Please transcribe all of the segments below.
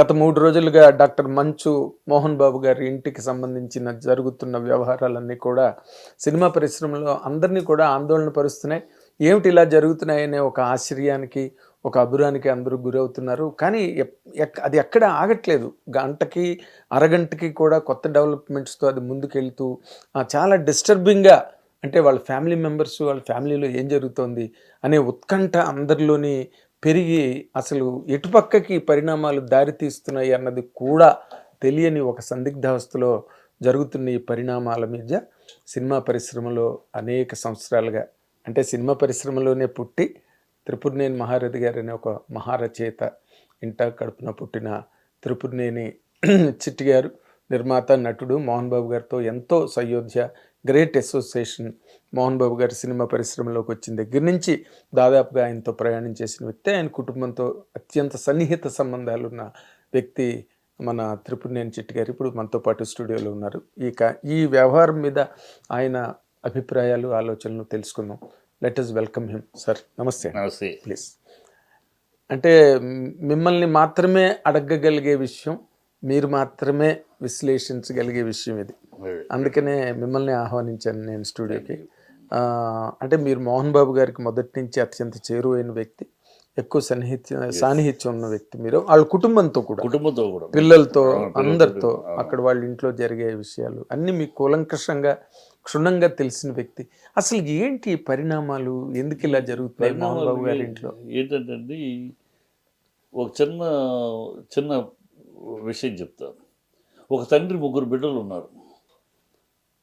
గత మూడు రోజులుగా డాక్టర్ మంచు మోహన్ బాబు గారి ఇంటికి సంబంధించిన జరుగుతున్న వ్యవహారాలన్నీ కూడా సినిమా పరిశ్రమలో అందరినీ కూడా ఆందోళన పరుస్తున్నాయి. ఏమిటి ఇలా జరుగుతున్నాయనే ఒక ఆశ్చర్యానికి ఒక అబురానికి అందరూ గురవుతున్నారు. కానీ ఎక్- అది ఎక్కడ ఆగట్లేదు. గంటకి అరగంటకి కూడా కొత్త డెవలప్మెంట్స్తో అది ముందుకెళ్తూ చాలా డిస్టర్బింగ్గా అంటే వాళ్ళ ఫ్యామిలీ మెంబర్స్ వాళ్ళ ఫ్యామిలీలో ఏం జరుగుతోంది అనే ఉత్కంఠ అందరిలోని పెరిగి అసలు ఎటుపక్కకి పరిణామాలు దారితీస్తున్నాయి అన్నది కూడా తెలియని ఒక సందిగ్ధావస్థలో జరుగుతున్న ఈ పరిణామాల మీద సినిమా పరిశ్రమలో అనేక సంవత్సరాలుగా అంటే సినిమా పరిశ్రమలోనే పుట్టి త్రిపురనేని మహారథి గారు అనే ఒక మహారచయిత ఇంట కడుపున పుట్టిన త్రిపురనేని చిట్టి గారు నిర్మాత నటుడు మోహన్ బాబు గారితో ఎంతో సయోధ్య గ్రేట్ అసోసియేషన్ మోహన్ బాబు గారి సినిమా పరిశ్రమలోకి వచ్చిన దగ్గర నుంచి దాదాపుగా ఆయనతో ప్రయాణం చేసిన వ్యక్తి ఆయన కుటుంబంతో అత్యంత సన్నిహిత సంబంధాలు ఉన్న వ్యక్తి మన త్రిపురనేని చిట్టి గారు ఇప్పుడు మనతో పాటు స్టూడియోలో ఉన్నారు. ఈ కా- ఈ వ్యవహారం మీద ఆయన అభిప్రాయాలు ఆలోచనలు తెలుసుకుందాం. Let us welcome him sir నమస్తే. నమస్తే. ప్లీజ్ అంటే మిమ్మల్ని మాత్రమే అడగగలిగే విషయం మీరు మాత్రమే విశ్లేషించగలిగే విషయం ఇది. అందుకనే మిమ్మల్ని ఆహ్వానించాను నేను స్టూడియోకి. ఆ, అంటే మీరు మోహన్ బాబు గారికి మొదటి నుంచి అత్యంత చేరువైన వ్యక్తి ఎక్కువ సన్నిహిత్య సాన్నిహిత్యం ఉన్న వ్యక్తి మీరు వాళ్ళ కుటుంబంతో కూడా. కుటుంబంతో కూడా. పిల్లలతో అందరితో అక్కడ వాళ్ళ ఇంట్లో జరిగే విషయాలు అన్ని మీకు కూలంకషంగా క్షుణ్ణంగా తెలిసిన వ్యక్తి. అసలు ఏంటి పరిణామాలు? ఎందుకు ఇలా జరుగుతున్నాయి మోహన్ బాబు గారి ఇంట్లో? ఏంటంటే ఒక చిన్న చిన్న విషయం చెప్తాను. ఒక తండ్రి ముగ్గురు బిడ్డలు ఉన్నారు.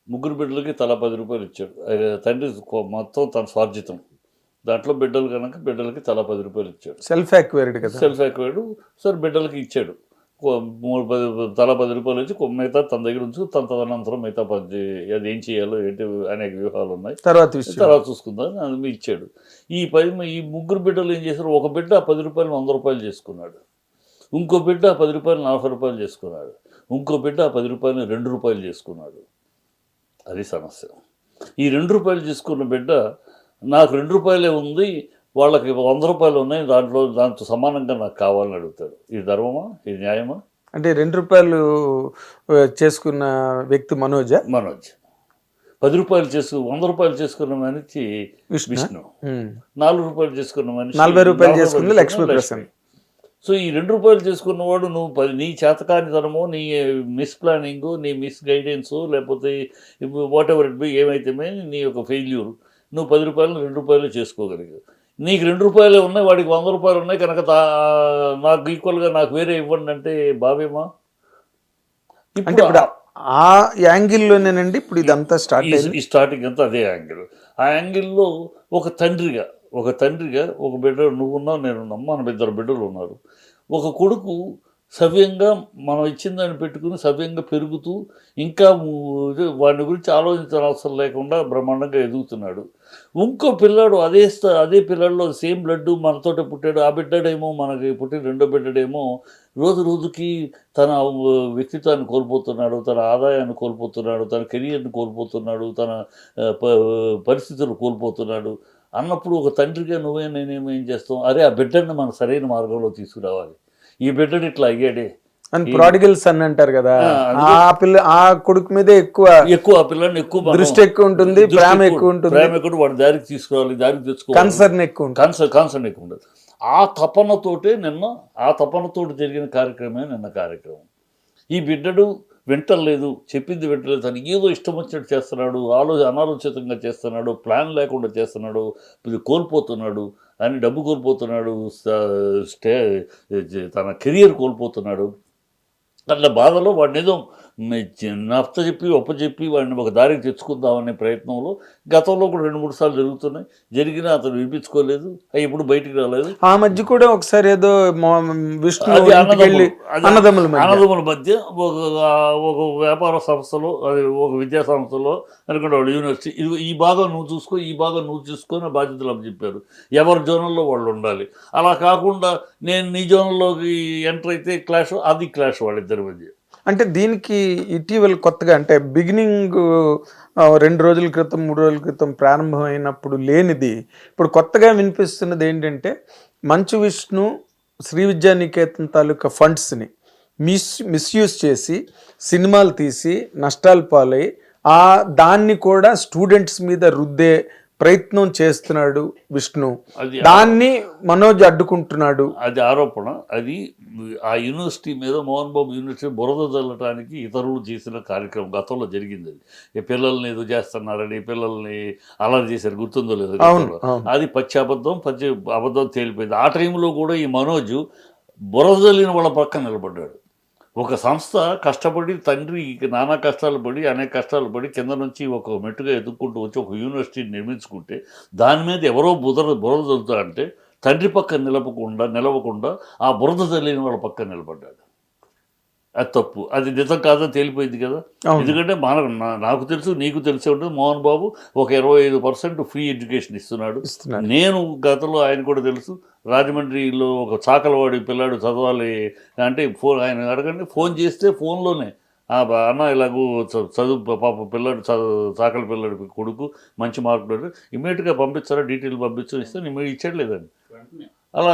ముగ్గురు బిడ్డలకి తలా పది రూపాయలు ఇచ్చాడు. తండ్రి మొత్తం తన స్వార్జితం. దాంట్లో బిడ్డలు కనుక బిడ్డలకి తలా పది రూపాయలు ఇచ్చాడు. సెల్ఫ్ యాక్వైర్డ్ కదా? సెల్ఫ్ యాక్వైర్డ్ సరే బిడ్డలకి ఇచ్చాడు. మూడు పది తల పది రూపాయలు వచ్చి మిగతా తన దగ్గర ఉంచి తన తదనంతరం మిగతా పది అది ఏం చేయాలో ఏంటి అనేక వ్యూహాలు ఉన్నాయి. తర్వాత తర్వాత చూసుకుందాం. అని ఇచ్చాడు. ఈ పది ఈ ముగ్గురు బిడ్డలు ఏం చేశారు? ఒక బిడ్డ ఆ పది రూపాయలు వంద రూపాయలు చేసుకున్నాడు. ఇంకో బిడ్డ ఆ పది రూపాయలు నలభై రూపాయలు చేసుకున్నాడు. ఇంకో బిడ్డ ఆ పది రూపాయలు రెండు రూపాయలు చేసుకున్నాడు. అది సమస్య. ఈ రెండు రూపాయలు చేసుకున్న బిడ్డ నాకు రెండు రూపాయలే ఉంది వాళ్ళకి వంద రూపాయలు ఉన్నాయి దాంట్లో దాంతో సమానంగా నాకు కావాలని అడుగుతాడు. ఇది ధర్మమా? ఇది న్యాయమా? అంటే రెండు రూపాయలు చేసుకున్న వ్యక్తి మనోజ? మనోజ్. పది రూపాయలు చేసుకు వంద రూపాయలు చేసుకున్న మనిషి విష్ణు. నాలుగు రూపాయలు చేసుకున్న మనిషి నలభై రూపాయలు రూపాయలు లక్ష్మీ. ప్రసన్న. సో ఈ రెండు రూపాయలు చేసుకున్నవాడు నువ్వు పది నీ చేతకానితనమో నీ మిస్ ప్లానింగ్ నీ మిస్ గైడెన్స్ లేకపోతే వాట్ ఎవర్ ఇట్ బి ఏమైతేమే నీ యొక్క ఫెయిల్యూర్ నువ్వు పది రూపాయలు రెండు రూపాయలు చేసుకోగలిగావు. నీకు రెండు రూపాయలే ఉన్నాయి వాడికి వంద రూపాయలు ఉన్నాయి కనుక నాకు ఈక్వల్గా నాకు వేరే ఇవ్వండి అంటే బావేమా? ఇప్పుడు ఆ యాంగిల్లోనేనండి ఇప్పుడు ఇదంతా స్టార్ట్ స్టార్టింగ్ అంతా అదే యాంగిల్. ఆ యాంగిల్లో ఒక తండ్రిగా ఒక తండ్రిగా ఒక బిడ్డ నువ్వున్నావు నేనున్నాం మన ఇద్దరు బిడ్డలు ఉన్నారు. ఒక కొడుకు సవ్యంగా మనం ఇచ్చిన దాన్ని పెట్టుకుని సవ్యంగా పెరుగుతూ ఇంకా వాడిని గురించి ఆలోచించిన అవసరం లేకుండా బ్రహ్మాండంగా ఎదుగుతున్నాడు. ఇంకో పిల్లాడు అదే అదే పిల్లాడిలో సేమ్ బ్లడ్ మనతోటే పుట్టాడు. ఆ బిడ్డడేమో మనకి పుట్టిన రెండో బిడ్డడేమో రోజు రోజుకి తన వ్యక్తిత్వాన్ని కోల్పోతున్నాడు తన ఆదాయాన్ని కోల్పోతున్నాడు తన కెరియర్ని కోల్పోతున్నాడు తన ప- పరిస్థితులు కోల్పోతున్నాడు. అన్నప్పుడు ఒక తండ్రిగా నువ్వే నేనేమో ఏం చేస్తాం అరే ఆ బిడ్డని మన సరైన మార్గంలో తీసుకురావాలి. ఈ బిడ్డడు ఇట్లా అయ్యాడే. అని ప్రాడిగల్ సన్ అంటారు కదా ఆ, పిల్ల ఆ కొడుకు మీదే ఎక్కువ ఎక్కువ ఆ పిల్లని ఎక్కువ దృష్టి ఎక్కువ ఉంటుంది ప్రేమ ఎక్కువ ఉంటుంది. ప్రేమ ఎక్కువ వాడి దారికి తీసుకురావాలి దారికి తెచ్చుకోవాలి. కన్సర్న్ ఎక్కువ ఉంటుంది. కాన్సర్ కాన్సర్న్ ఎక్కువ ఉండదు. ఆ తపనతోటే నిన్న ఆ తపనతోటి జరిగిన కార్యక్రమే నిన్న కార్యక్రమం. ఈ బిడ్డడు వింటలేదు చెప్పింది వింటలేదు తను ఏదో ఇష్టం వచ్చినట్టు చేస్తున్నాడు ఆలోచన అనాలోచితంగా చేస్తున్నాడు ప్లాన్ లేకుండా చేస్తున్నాడు ఇది కోల్పోతున్నాడు అని డబ్బు కోల్పోతున్నాడు స్టే తన కెరియర్ కోల్పోతున్నాడు అట్లా బాధలో వాడిని ఏదో నచ్చ చెప్పి ఒప్పచెప్పి వాడిని ఒక దారికి తెచ్చుకుందామనే ప్రయత్నంలో గతంలో కూడా రెండు మూడు సార్లు జరుగుతున్నాయి. జరిగినా అతను వినిపించుకోలేదు. అవి ఎప్పుడు బయటికి రాలేదు. ఆ మధ్య కూడా ఒకసారి ఏదో విష్ణు అన్నదమ్ములు. అన్నదమ్ముల మధ్య. ఒక ఒక వ్యాపార సంస్థలో అది ఒక విద్యా సంస్థలో అనుకుంటే వాళ్ళు యూనివర్సిటీ. ఇది ఈ భాగం నువ్వు చూసుకో ఈ భాగం నువ్వు చూసుకో అని బాధ్యతలు చెప్పారు. ఎవరి జోనల్లో వాళ్ళు ఉండాలి. అలా కాకుండా నేను నీ జోన్లోకి ఎంటర్ అయితే క్లాష్ అది క్లాష్ వాళ్ళిద్దరి మధ్య. అంటే దీనికి ఇటీవల కొత్తగా అంటే బిగినింగ్ రెండు రోజుల క్రితం మూడు రోజుల క్రితం ప్రారంభమైనప్పుడు లేనిది ఇప్పుడు కొత్తగా వినిపిస్తున్నది ఏంటంటే మంచు విష్ణు శ్రీ విద్యానికేతన్ తాలూకా ఫండ్స్ని మిస్ మిస్యూజ్ చేసి సినిమాలు తీసి నష్టాలు పాలై ఆ దాన్ని కూడా స్టూడెంట్స్ మీద రుద్దే ప్రయత్నం చేస్తున్నాడు విష్ణు. అది దాన్ని మనోజ్ అడ్డుకుంటున్నాడు. అది ఆరోపణ. అది ఆ యూనివర్సిటీ మీద మోహన్ బాబు యూనివర్సిటీ బురద చల్లటానికి ఇతరులు చేసిన కార్యక్రమం. గతంలో జరిగింది అది. ఈ పిల్లల్ని ఏదో చేస్తున్నారని పిల్లల్ని అలర్ చేశారు గుర్తుందో లేదో అది పచ్చి అబద్ధం పచ్చి అబద్ధం తేలిపోయింది. ఆ టైంలో కూడా ఈ మనోజ్ బురద చల్లిన వాళ్ళ పక్కన నిలబడ్డాడు. ఒక సంస్థ కష్టపడి తండ్రి నానా కష్టాలు పడి అనేక కష్టాలు పడి కింద నుంచి ఒక మెట్టుగా ఎదుర్కొంటూ వచ్చి ఒక యూనివర్సిటీని నిర్మించుకుంటే దాని మీద ఎవరో బుధర బురద చల్లుతారంటే తండ్రి పక్కన నిలవకుండా నిలవకుండా ఆ బురద చల్లిన వాళ్ళ పక్కన నిలబడ్డాడు. అది తప్పు. అది నిజం కాదని తేలిపోయింది కదా. ఎందుకంటే మన నా- నాకు తెలుసు నీకు తెలిసే ఉంటుంది. మోహన్ బాబు ఒక ఇరవై ఐదు పర్సెంట్ ఫ్రీ ఎడ్యుకేషన్ ఇస్తున్నాడు. నేను గతంలో ఆయన కూడా తెలుసు. రాజమండ్రిలో ఒక చాకలవాడి పిల్లాడు చదవాలి అంటే ఫోన్ ఆయన అడగండి ఫోన్ చేస్తే ఫోన్లోనే. "ఆ బా- అన్న ఇలాగూ చదువు పాప పిల్లాడు చదువు చాకలి పిల్లాడి కొడుకు మంచి మార్కులు ఇమీడియట్గా పంపించారా డీటెయిల్ పంపించు ఇస్తే ఇచ్చాడు లేదండి అలా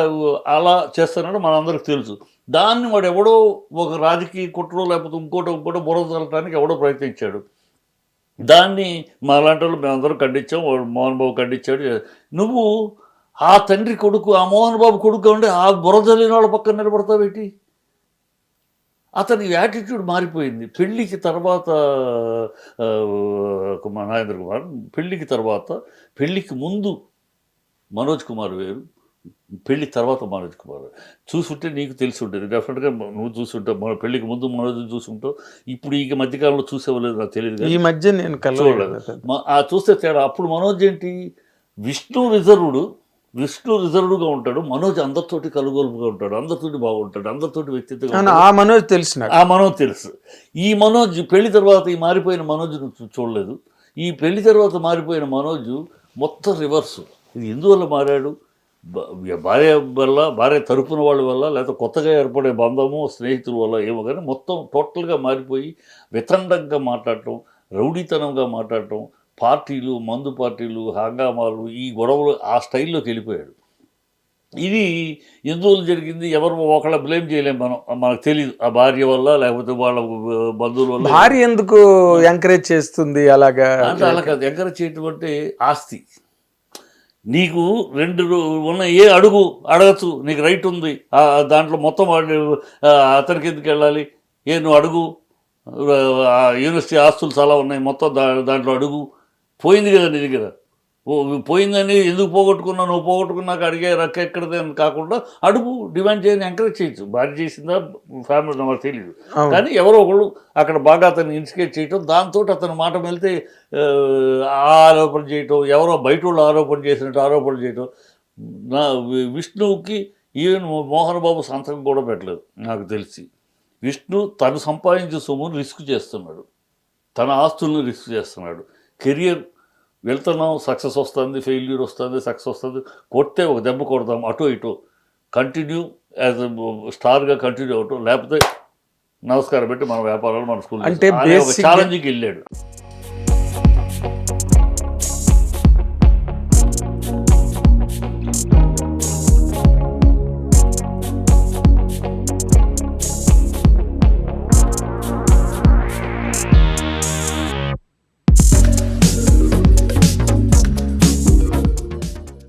అలా చేస్తానని మనందరికి తెలుసు. దాన్ని వాడు ఎవడో ఒక రాజకీయ కుట్రో లేకపోతే ఇంకోటి ఇంకోటో బుర్ర చల్లటానికి ఎవడో ప్రయత్నించాడు. దాన్ని మా లాంటి వాళ్ళు మేమందరం ఖండించాం వాడు మోహన్ బాబు ఖండించాడు. నువ్వు ఆ తండ్రి కొడుకు ఆ మోహన్ బాబు కొడుకు ఉండి ఆ బురద చల్లిన వాళ్ళ పక్కన నిలబడతావేటి అతని యాటిట్యూడ్ మారిపోయింది. పెళ్ళికి తర్వాత ఆ, కుమార్ నాగేంద్ర కుమార్ పెళ్ళికి తర్వాత పెళ్ళికి ముందు మనోజ్ కుమార్ వేరు పెళ్ళి తర్వాత మనోజ్ కుమార్. చూసుంటే నీకు తెలిసి ఉంటుంది. డెఫినెట్గా నువ్వు చూసుంటావు. మన పెళ్ళికి ముందు మనోజ్ చూసుంటావు. ఇప్పుడు ఈ మధ్యకాలంలో చూసేవలేదు నాకు తెలియదు ఈ మధ్య నేను చూడలేదు. ఆ చూస్తే తేడా. అప్పుడు మనోజ్ ఏంటి? విష్ణు రిజర్వ్డ్ విష్ణు రిజర్వ్డ్గా ఉంటాడు. మనోజ్ అందరితోటి కలుగోలుగా ఉంటాడు. అందరితోటి బాగుంటాడు. అందరితోటి వ్యక్తిత్వంగా అవును, ఆ మనోజ్ తెలిసిన ఆ మనోజ్ తెలుసు. ఈ మనోజ్ పెళ్ళి తర్వాత ఈ మారిపోయిన మనోజ్ చూడలేదు. ఈ పెళ్ళి తర్వాత మారిపోయిన మనోజ్ మొత్తం రివర్స్. ఇది ఎందువల్ల మారాడు? భార్య వల్ల భార్య తరపున వాళ్ళ వల్ల లేకపోతే కొత్తగా ఏర్పడే బంధము స్నేహితుల వల్ల ఏమో కానీ మొత్తం టోటల్గా మారిపోయి వితండంగా మాట్లాడటం రౌడీతనంగా మాట్లాడటం పార్టీలు మందు పార్టీలు హంగామాలు ఈ గొడవలు ఆ స్టైల్లోకి వెళ్ళిపోయాడు. ఇది ఎందువల్ల జరిగింది ఎవరు ఒకళ్ళ బ్లేమ్ చేయలేం మనం మనకు తెలియదు ఆ భార్య వల్ల లేకపోతే వాళ్ళ బంధువుల వల్ల. భార్య ఎందుకు ఎంకరేజ్ చేస్తుంది అలాగా? అంటే అలా కాదు ఎంకరేజ్ చేయటం అంటే ఆస్తి. నీకు రెండు ఉన్న ఏ అడుగు అడగచ్చు నీకు రైట్ ఉంది. దాంట్లో మొత్తం అతనికి ఎందుకు వెళ్ళాలి? ఏ నువ్వు అడుగు. ఆ, యూనివర్సిటీ ఆస్తులు చాలా ఉన్నాయి మొత్తం దా దాంట్లో అడుగు. పోయింది కదా నీ దగ్గర? పోయిందని ఎందుకు పోగొట్టుకున్నావు? నువ్వు పోగొట్టుకున్నాక అడిగే రక్క ఎక్కడదే అని కాకుండా అడుగు డిమాండ్ చేయని ఎంకరేజ్ చేయొచ్చు. భార్య చేసిందా? ఫ్యామిలీ నాకు తెలియదు. కానీ ఎవరో ఒకళ్ళు అక్కడ బాగా అతన్ని ఇన్స్టిగేట్ చేయటం దాంతో అతని మాట వెళ్తే ఆ, ఆరోపణ చేయటం ఎవరో బయట వాళ్ళు ఆరోపణ చేసినట్టు ఆరోపణ చేయటం. నా విష్ణువుకి ఈవెన్ మోహన్ బాబు సంతకం కూడా పెట్టలేదు నాకు తెలిసి. విష్ణు తను సంపాదించే సొమ్మును రిస్క్ చేస్తున్నాడు. తన ఆస్తులను రిస్క్ చేస్తున్నాడు. కెరియర్ వెళ్తున్నాం సక్సెస్ వస్తుంది ఫెయిల్యూర్ వస్తుంది సక్సెస్ వస్తుంది. కొడితే ఒక దెబ్బ కొడదాం అటో ఇటో. కంటిన్యూ యాజ్ స్టార్గా కంటిన్యూ అవటం లేకపోతే నమస్కారం పెట్టి మన వ్యాపారాలు మన స్కూల్ అంటే ఛాలెంజ్కి వెళ్ళాడు.